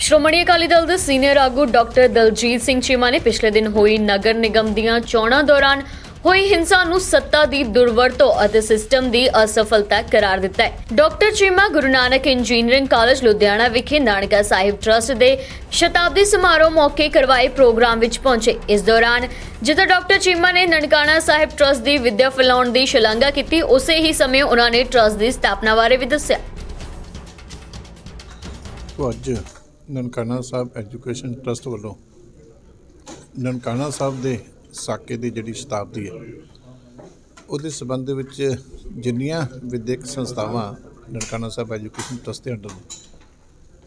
ਸ਼੍ਰੋਮਣੀ ਅਕਾਲੀ ਦਲ ਦੇ ਸੀਨੀਅਰ ਆਗੂ ਡਾਕਟਰ ਦਲਜੀਤ ਸਿੰਘ ਚੀਮਾ ਨੇ ਪਿਛਲੇ ਦਿਨ ਹੋਈ ਨਗਰ ਨਿਗਮ ਦੀਆਂ ਚੋਣਾਂ ਦੌਰਾਨ ਹੋਈ ਹਿੰਸਾ ਨੂੰ ਸੱਤਾ ਦੀ ਦੁਰਵਰਤੋਂ ਅਤੇ ਸਿਸਟਮ ਦੀ ਅਸਫਲਤਾ ਕਰਾਰ ਦਿੱਤਾ ਹੈ। Doctor Cheema Guru Nanak engineering college Ludhiana ਵਿਖੇ ਨਾਨਕਾ ਸਾਹਿਬ ਟਰਸਟ ਦੇ ਸ਼ਤਾਬਦੀ ਸਮਾਰੋਹ ਮੌਕੇ ਕਰਵਾਏ ਪ੍ਰੋਗਰਾਮ ਵਿੱਚ ਪਹੁੰਚੇ। ਇਸ ਦੌਰਾਨ ਜਿੱਥੇ ਡਾਕਟਰ ਚੀਮਾ ਨੇ ਨਨਕਾਣਾ ਸਾਹਿਬ ਟਰਸਟ ਦੀ ਵਿੱਦਿਆ ਫੈਲਾਉਣ ਦੀ ਸ਼ਲਾਘਾ ਕੀਤੀ, ਉਸੇ ਹੀ ਸਮੇਂ ਉਹਨਾਂ ਨੇ ਟਰਸਟ ਦੀ ਸਥਾਪਨਾ ਬਾਰੇ ਵੀ ਦੱਸਿਆ। ਅੱਜ ਨਨਕਾਣਾ ਸਾਹਿਬ ਐਜੂਕੇਸ਼ਨ ਟਰਸਟ ਵੱਲੋਂ ਨਨਕਾਣਾ ਸਾਹਿਬ ਦੇ ਸਾਕੇ ਦੀ ਜਿਹੜੀ ਸ਼ਤਾਬਦੀ ਹੈ, ਉਹਦੇ ਸਬੰਧ ਦੇ ਵਿੱਚ ਜਿੰਨੀਆਂ ਵਿਦਿਅਕ ਸੰਸਥਾਵਾਂ ਨਨਕਾਣਾ ਸਾਹਿਬ ਐਜੂਕੇਸ਼ਨ ਟਰਸਟ ਦੇ ਅੰਡਰ ਨੇ,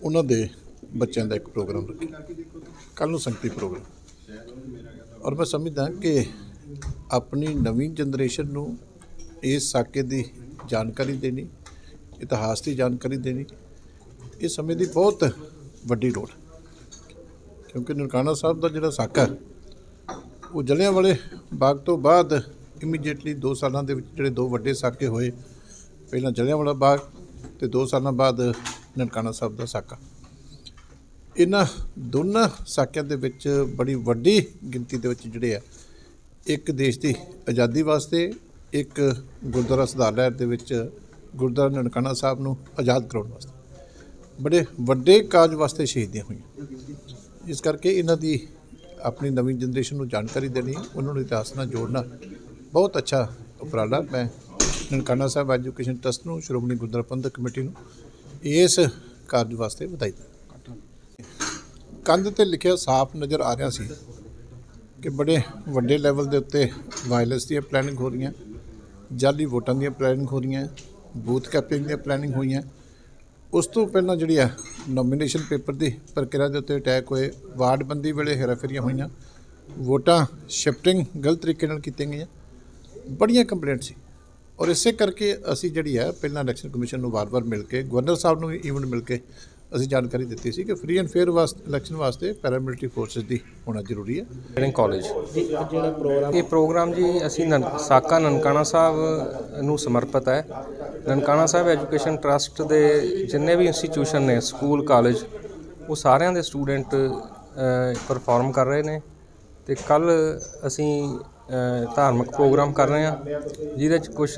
ਉਹਨਾਂ ਦੇ ਬੱਚਿਆਂ ਦਾ ਇੱਕ ਪ੍ਰੋਗਰਾਮ ਰੱਖਿਆ। ਕੱਲ ਨੂੰ ਸੰਗਤੀ ਪ੍ਰੋਗਰਾਮ। ਔਰ ਮੈਂ ਸਮਝਦਾ ਕਿ ਆਪਣੀ ਨਵੀਂ ਜਨਰੇਸ਼ਨ ਨੂੰ ਇਸ ਸਾਕੇ ਦੀ ਜਾਣਕਾਰੀ ਦੇਣੀ, ਇਤਿਹਾਸ ਦੀ ਜਾਣਕਾਰੀ ਦੇਣੀ, ਇਹ ਸਮੇਂ ਦੀ ਬਹੁਤ ਵੱਡੀ ਲੋੜ। ਕਿਉਂਕਿ ਨਨਕਾਣਾ ਸਾਹਿਬ ਦਾ ਜਿਹੜਾ ਸਾਕਾ, ਉਹ ਜਲਿਆਂ ਵਾਲੇ ਬਾਗ ਤੋਂ ਬਾਅਦ ਇਮੀਡੀਏਟਲੀ 2 ਸਾਲਾਂ ਦੇ ਵਿੱਚ ਜਿਹੜੇ ਦੋ ਵੱਡੇ ਸਾਕੇ ਹੋਏ, ਪਹਿਲਾਂ ਜਲਿਆਂ ਵਾਲਾ ਬਾਗ ਤੇ 2 ਸਾਲਾਂ ਬਾਅਦ ਨਨਕਾਣਾ ਸਾਹਿਬ ਦਾ ਸਾਕਾ। ਇਹਨਾਂ ਦੋਨਾਂ ਸਾਕਿਆਂ ਦੇ ਵਿੱਚ ਬੜੀ ਵੱਡੀ ਗਿਣਤੀ ਦੇ ਵਿੱਚ ਜਿਹੜੇ ਆ, ਇੱਕ ਦੇਸ਼ ਦੀ ਆਜ਼ਾਦੀ ਵਾਸਤੇ, ਇੱਕ ਗੁਰਦੁਆਰਾ ਸੁਧਾਰ ਲਹਿਰ ਦੇ ਵਿੱਚ ਗੁਰਦੁਆਰਾ ਨਨਕਾਣਾ ਸਾਹਿਬ ਨੂੰ ਆਜ਼ਾਦ ਕਰਾਉਣ ਵਾਸਤੇ। ਬੜੇ ਵੱਡੇ ਕਾਜ ਵਾਸਤੇ ਸ਼ਹੀਦੀਆਂ ਹੋਈਆਂ। ਇਸ ਕਰਕੇ ਇਹਨਾਂ ਦੀ ਆਪਣੀ ਨਵੀਂ ਜਨਰੇਸ਼ਨ ਨੂੰ ਜਾਣਕਾਰੀ ਦੇਣੀ, ਉਹਨਾਂ ਨੂੰ ਇਤਿਹਾਸ ਨਾਲ ਜੋੜਨਾ ਬਹੁਤ ਅੱਛਾ ਉਪਰਾਲਾ। ਮੈਂ ਨਨਕਾਣਾ ਸਾਹਿਬ ਐਜੂਕੇਸ਼ਨ ਟਰਸਟ ਨੂੰ, ਸ਼੍ਰੋਮਣੀ ਗੁਰਦੁਆਰਾ ਪ੍ਰਬੰਧਕ ਕਮੇਟੀ ਨੂੰ ਇਸ ਕਾਰਜ ਵਾਸਤੇ ਵਧਾਈ ਦਿੰਦਾ ਕੰਧ ਤੇ ਲਿਖਿਆ ਸਾਫ਼ ਨਜ਼ਰ ਆ ਰਿਹਾ ਸੀ ਕਿ ਬੜੇ ਵੱਡੇ ਲੈਵਲ ਦੇ ਉੱਤੇ ਵਾਇਲੈਂਸ ਦੀਆਂ ਪਲੈਨਿੰਗ ਹੋ ਰਹੀਆਂ, ਜਾਲੀ ਵੋਟਾਂ ਦੀਆਂ ਪਲੈਨਿੰਗ ਹੋ ਰਹੀਆਂ, ਬੂਥ ਕੈਪਿੰਗ ਦੀਆਂ ਪਲੈਨਿੰਗ ਹੋਈਆਂ ਉਸ ਤੋਂ ਪਹਿਲਾਂ ਜਿਹੜੀ ਆ ਨੋਮੀਨੇਸ਼ਨ ਪੇਪਰ ਦੀ ਪ੍ਰਕਿਰਿਆ ਦੇ ਉੱਤੇ ਅਟੈਕ ਹੋਏ, ਵਾਰਡਬੰਦੀ ਵੇਲੇ ਹੇਰਾਫੇਰੀਆਂ ਹੋਈਆਂ, ਵੋਟਾਂ ਸ਼ਿਫਟਿੰਗ ਗਲਤ ਤਰੀਕੇ ਨਾਲ ਕੀਤੀਆਂ ਗਈਆਂ, ਬੜੀਆਂ ਕੰਪਲੇਂਟ ਸੀ। ਔਰ ਇਸੇ ਕਰਕੇ ਅਸੀਂ ਜਿਹੜੀ ਹੈ ਪਹਿਲਾਂ ਇਲੈਕਸ਼ਨ ਕਮਿਸ਼ਨ ਨੂੰ ਵਾਰ-ਵਾਰ ਮਿਲ ਕੇ, ਗਵਰਨਰ ਸਾਹਿਬ ਨੂੰ ਵੀ ਈਵਨ ਮਿਲ ਕੇ ਅਸੀਂ ਜਾਣਕਾਰੀ ਦਿੱਤੀ ਸੀ ਕਿ ਫ੍ਰੀ ਐਂਡ ਫੇਅਰ ਵਾਸਤੇ ਇਲੈਕਸ਼ਨ ਵਾਸਤੇ ਪੈਰਾਮਿਲਟਰੀ ਫੋਰਸਸ ਦੀ ਹੋਣਾ ਜ਼ਰੂਰੀ ਹੈ। ਇੰਜੀਨੀਅਰਿੰਗ ਕਾਲਜ ਇਹ ਪ੍ਰੋਗਰਾਮ ਜੀ ਅਸੀਂ ਨਨ- ਸਾਕਾ ਨਨਕਾਣਾ ਸਾਹਿਬ ਨੂੰ ਸਮਰਪਿਤ ਹੈ। ਨਨਕਾਣਾ ਸਾਹਿਬ ਐਜੂਕੇਸ਼ਨ ਟਰਸਟ ਦੇ ਜਿੰਨੇ ਵੀ ਇੰਸਟੀਚਿਊਸ਼ਨ ਨੇ ਸਕੂਲ ਕਾਲਜ ਉਹ ਸਾਰਿਆਂ ਦੇ ਸਟੂਡੈਂਟ ਪਰਫਾਰਮ ਕਰ ਰਹੇ ਨੇ। ਤੇ ਕੱਲ ਅਸੀਂ ਅ, ਧਾਰਮਿਕ ਪ੍ਰੋਗਰਾਮ ਕਰ ਰਹੇ ਹਾਂ ਜਿਹਦੇ ਚ ਕੁਝ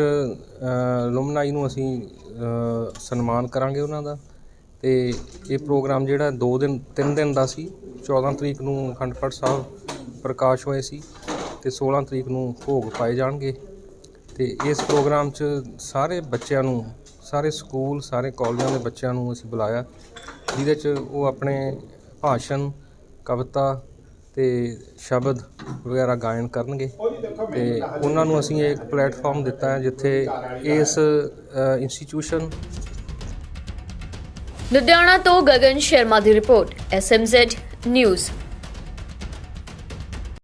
ਲੁਮਨਾਈ ਨੂੰ ਅਸੀਂ ਅ, ਸਨਮਾਨ ਕਰਾਂਗੇ ਉਹਨਾਂ ਦਾ। ਤੇ ਇਹ ਪ੍ਰੋਗਰਾਮ ਜਿਹੜਾ 2 ਦਿਨ 3 ਦਿਨ ਦਾ ਸੀ। 14 ਤਰੀਕ ਨੂੰ ਅਖੰਡ ਪਾਠ ਸਾਹਿਬ ਪ੍ਰਕਾਸ਼ ਹੋਏ ਸੀ ਤੇ 16 ਤਰੀਕ ਨੂੰ ਭੋਗ ਪਾਏ ਜਾਣਗੇ। ਤੇ ਇਸ ਪ੍ਰੋਗਰਾਮ 'ਚ ਸਾਰੇ ਬੱਚਿਆਂ ਨੂੰ, ਸਾਰੇ ਸਕੂਲ, ਸਾਰੇ ਕਾਲਜਾਂ ਦੇ ਬੱਚਿਆਂ ਨੂੰ ਅਸੀਂ ਬੁਲਾਇਆ, ਜਿਹਦੇ 'ਚ ਉਹ ਆਪਣੇ ਭਾਸ਼ਣ, ਕਵਿਤਾ ਤੇ ਸ਼ਬਦ ਵਗੈਰਾ ਗਾਇਨ ਕਰਨਗੇ। ਤੇ ਉਹਨਾਂ ਨੂੰ ਅਸੀਂ ਇੱਕ ਪਲੇਟਫਾਰਮ ਦਿੱਤਾ ਹੈ ਜਿੱਥੇ ਇਸ ਇੰਸਟੀਚਿਊਸ਼ਨ ਲੁਧਿਆਣਾ ਤੋਂ ਗਗਨ ਸ਼ਰਮਾ ਦੀ ਰਿਪੋਰਟ ਐਸਐਮਜ਼ੈਡ ਨਿਊਜ਼